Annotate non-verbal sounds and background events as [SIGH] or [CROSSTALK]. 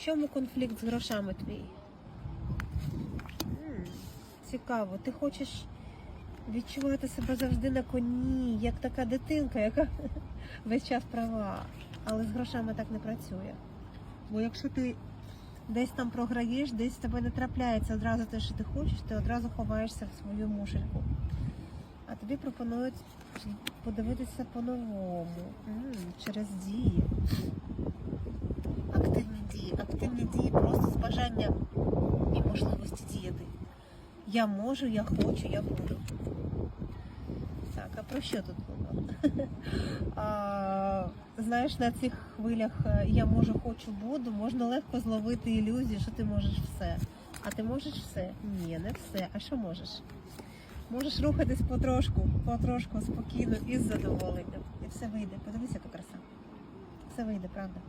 В чому конфлікт з грошами твій? Цікаво, ти хочеш відчувати себе завжди на коні, як така дитинка, яка [LAUGHS] весь час права. Але з грошами так не працює. Бо якщо ти десь там програєш, десь тебе не трапляється одразу те, що ти хочеш, ти одразу ховаєшся в свою мушельку. А тобі пропонують подивитися по-новому, через дії. Активні дії. Просто з бажанням і можливості діяти. Я можу, я хочу, я буду. Так, а про що тут було? [LAUGHS] а, знаєш, на цих хвилях е, я можу, хочу, буду, можна легко зловити ілюзію, що ти можеш все. А ти можеш все? Ні, не все. А що можеш? Можеш рухатись потрошку, потрошку, спокійно і з задоволенням. І все вийде. Подивися, яка краса. Все вийде, правда.